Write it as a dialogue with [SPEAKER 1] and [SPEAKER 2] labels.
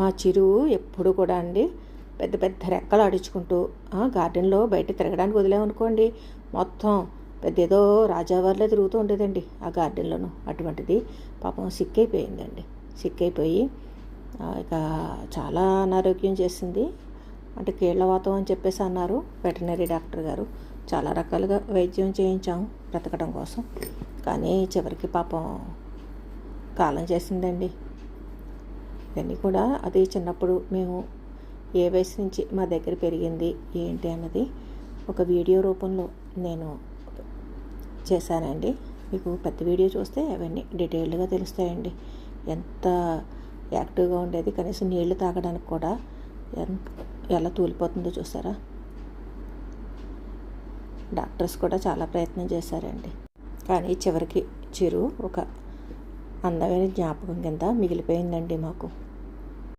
[SPEAKER 1] మా చిరు ఎప్పుడు కూడా అండి పెద్ద పెద్ద రెక్కలు ఆడించుకుంటూ గార్డెన్లో బయట తిరగడానికి వదిలేమనుకోండి. మొత్తం పెద్ద ఏదో రాజావారిలో తిరుగుతూ ఉండేదండి ఆ గార్డెన్లోను. అటువంటిది పాపం సిక్కైపోయిందండి. సిక్కైపోయి సిక్ అయిపోయి ఇక చాలా అనారోగ్యం చేసింది. అంటే కీళ్ళవాతం అని చెప్పేసి అన్నారు వెటనరీ డాక్టర్ గారు. చాలా రకాలుగా వైద్యం చేయించాము బ్రతకడం కోసం. కానీ చివరికి పాపం కాలం చేసిందండి. ఇవన్నీ కూడా అది చిన్నప్పుడు మేము ఏ వయసు నుంచి మా దగ్గర పెరిగింది ఏంటి అన్నది ఒక వీడియో రూపంలో నేను చేశానండి. మీకు పెద్ద వీడియో చూస్తే అవన్నీ డీటెయిల్డ్గా తెలుస్తాయండి. ఎంత యాక్టివ్గా ఉండేది కనీసం నీళ్ళు తాగడానికి కూడా ఎలా తూలిపోతుందో చూసారా? డాక్టర్స్ కూడా చాలా ప్రయత్నం చేశారండి. కానీ చివరికి చిరు ఒక అందమైన జ్ఞాపకం కింద మిగిలిపోయిందండి మాకు.